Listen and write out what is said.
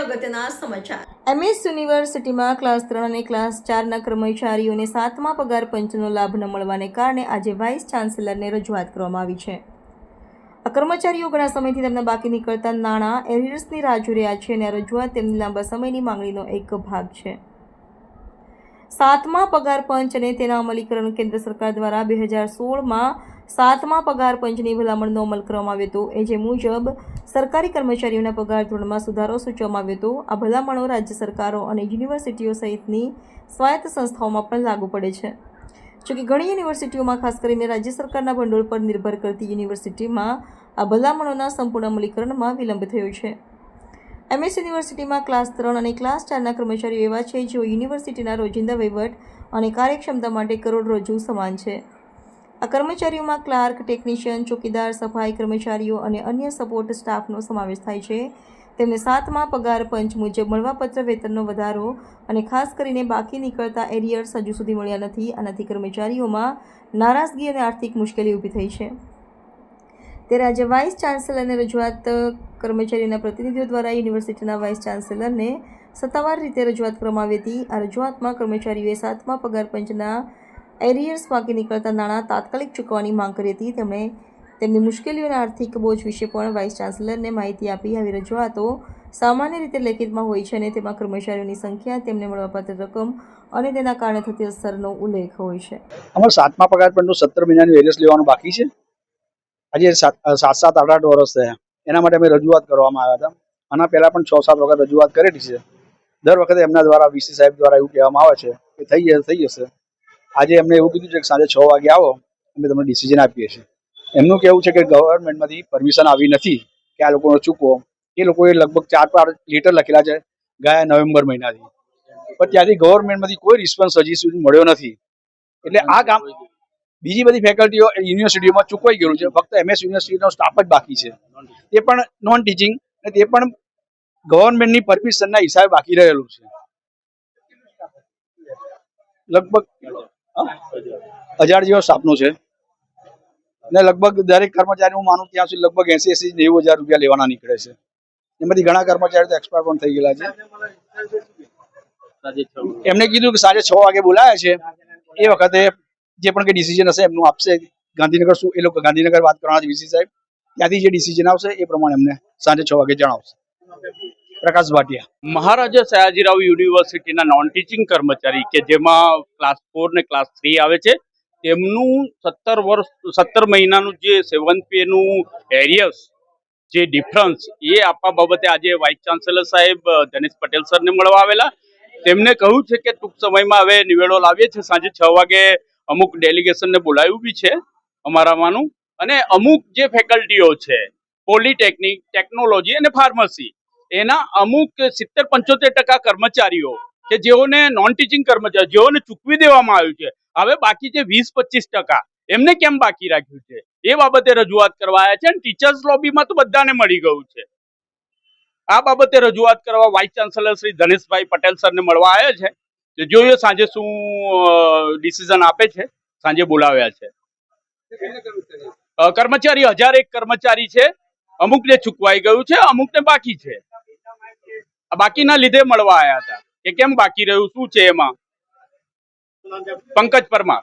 અગત્યના સમાચાર. એમએસ યુનિવર્સિટીમાં ક્લાસ ત્રણ અને ક્લાસ ચારના કર્મચારીઓને સાતમા પગાર પંચનો લાભ ન મળવાને કારણે આજે વાઇસ ચાન્સેલરને રજૂઆત કરવામાં આવી છે. આ કર્મચારીઓ ઘણા સમયથી તેમના બાકી નીકળતા નાણાં એરિયર્સની રાહ જોઈ રહ્યા છે અને આ રજૂઆત તેમની લાંબા સમયની માંગણીનો એક ભાગ છે. સાતમા પગાર પંચ અને તેના અમલીકરણ કેન્દ્ર સરકાર દ્વારા બે હજાર સોળમાં સાતમા પગાર પંચની ભલામણનો અમલ કરવામાં આવ્યો હતો. એ જે મુજબ, સરકારી કર્મચારીઓના પગાર ધોરણમાં સુધારો સૂચવવામાં આવ્યો હતો. આ ભલામણો રાજ્ય સરકારો અને યુનિવર્સિટીઓ સહિતની સ્વાયત્ત સંસ્થાઓમાં પણ લાગુ પડે છે. જોકે ઘણી યુનિવર્સિટીઓમાં, ખાસ કરીને રાજ્ય સરકારના ભંડોળ પર નિર્ભર કરતી યુનિવર્સિટીમાં, આ ભલામણોના સંપૂર્ણ અમલીકરણમાં વિલંબ થયો છે. એમએસ યુનિવર્સિટીમાં ક્લાસ ત્રણ અને ક્લાસ ચારના કર્મચારીઓ એવા છે જેઓ યુનિવર્સિટીના રોજિંદા વહીવટ અને કાર્યક્ષમતા માટે કરોડરજ્જુ સમાન છે. આ કર્મચારીઓમાં ક્લાર્ક, ટેકનિશિયન, ચોકીદાર, સફાઈ કર્મચારીઓ અને અન્ય સપોર્ટ સ્ટાફનો સમાવેશ થાય છે. તેમને સાતમા પગાર પંચ મુજબ મળવાપત્ર વેતનનો વધારો અને ખાસ કરીને બાકી નીકળતા એરિયર્સ હજુ સુધી મળ્યા નથી. આનાથી કર્મચારીઓમાં નારાજગી અને આર્થિક મુશ્કેલી ઊભી થઈ છે. ત્યારે આજે વાઇસ ચાન્સેલરને રજૂઆત કર્મચારીઓના પ્રતિનિધિઓ દ્વારા યુનિવર્સિટીના વાઇસ ચાન્સેલરને સત્તાવાર રીતે રજૂઆત કરવામાં આવી હતી. આ રજૂઆતમાં કર્મચારીઓએ સાતમા પગાર પંચના એરિયર્સ બાકી નીકળતા નાણાં તાત્કાલિક ચૂકવવાની માંગ કરી હતી. તેમણે તેમની મુશ્કેલીઓ અને આર્થિક બોજ વિશે પણ વાઇસ ચાન્સેલરને માહિતી આપી. આવી રજૂઆતો સામાન્ય રીતે લેખિતમાં હોય છે અને તેમાં કર્મચારીઓની સંખ્યા, તેમને મળવાપાત્ર રકમ અને તેના કારણે થતી અસરનો ઉલ્લેખ હોય છે. અમારે સાતમા પગાર પંચનું સત્તર મહિનાનું વેરિયસ લેવાનું બાકી છે. આજે સાત સાત આઠ આઠ વર્ષ થયા. એના માટે અમે રજૂઆત કરવામાં આવ્યા હતા. આના પહેલાં પણ છ, સાત વખત રજૂઆત કરેલી છે. દર વખતે એમના દ્વારા, વીસી સાહેબ દ્વારા એવું કહેવામાં આવે છે કે થઈ જશે થઈ જશે. આજે એમને એવું કીધું છે કે સાંજે છ વાગે આવો, અમે તમને ડિસિઝન આપીએ છીએ. એમનું કહેવું છે કે ગવર્મેન્ટમાંથી પરમિશન આવી નથી કે આ લોકોનો ચૂકવો. એ લોકોએ લગભગ ચાર પાંચ લેટર લખેલા છે ગયા નવેમ્બર મહિનાથી. પણ ત્યાંથી ગવર્મેન્ટમાંથી કોઈ રિસ્પોન્સ હજી સુધી મળ્યો નથી. એટલે આ કામ બીજી બધી ફેકલ્ટીઓ યુનિવર્સિટીઓમાં ચૂકવાઈ ગયેલું છે. ફક્ત એમએસ યુનિવર્સિટીનો સ્ટાફ જ બાકી છે. તે પણ નોન ટીચિંગ અને તે પણ ગવર્મેન્ટની પરમિશનના હિસાબે બાકી રહેલું છે. લગભગ? હજાર જેવો સાપનું છે. ને લગભગ દરેક કર્મચારી, હું માનું ત્યાં સુધી લગભગ એસી એસી નેવું હજાર રૂપિયા લેવાના નીકળે છે. એમાંથી ઘણા કર્મચારીઓ તો એક્સપાયર પણ થઈ ગયેલા છે. એમને કીધું કે સાંજે છ વાગે બોલાયા છે. એ વખતે જે પણ કંઈ ડિસિઝન હશે એમનું આપશે. ગાંધીનગર શું, એ લોકો ગાંધીનગર વાત કરવાના છે સાહેબ. ત્યાંથી જે ડિસિઝન આવશે એ પ્રમાણે એમને સાંજે છ વાગે જણાવશે. પ્રકાશ ભાટિયા. મહારાજા સયાજીરાવ યુનિવર્સિટીના નોન ટીચિંગ કર્મચારી કે જેમાં ક્લાસ ફોર ને ક્લાસ થ્રી આવે છે, તેમનું સત્તર વર્ષ, સત્તર મહિનાનું જે સેવન પેનું એરિયસ જે ડિફરન્સ એ આપવા બાબતે આજે વાઇસ ચાન્સેલર સાહેબ ધનેશ પટેલ સરને મળવા આવેલા. તેમને કહ્યું છે કે ટૂંક સમયમાં હવે નિવેડો લાવીએ છીએ. સાંજે છ વાગે અમુક ડેલિગેશનને બોલાવ્યું બી છે અમારામાંનું. અને અમુક જે ફેકલ્ટીઓ છે પોલિટેકનિક ટેકનોલોજી અને ફાર્મસી એના અમુક સિત્તેર પંચોતેર ટકા કર્મચારીઓ કે જેઓને નોન ટીચિંગ કર્મચારી જેઓને ચૂકવી દેવામાં આવ્યું છે, હવે બાકી છે વીસ પચીસ ટકા. એમને કેમ બાકી રાખ્યું છે? એ બાબતે રજૂઆત કરવા આવ્યા છે અને ટીચર્સ લોબીમાં તો બધાને મળી ગયું છે. આ બાબતે રજૂઆત કરવા વાઇસ ચાન્સેલર શ્રી ધનેશભાઈ પટેલ સરને મળવા આવ્યા છે. જોઈએ સાંજે શું ડિસિઝન આપે છે. સાંજે બોલાવ્યા છે. કર્મચારી હજાર એક કર્મચારી છે. અમુકને ચૂકવાઈ ગયું છે, અમુકને બાકી છે. બાકીના લીધે મળવા આવ્યા હતા. કે કેમ બાકી રહ્યું? શું છે એમાં? પંકજ પરમાર.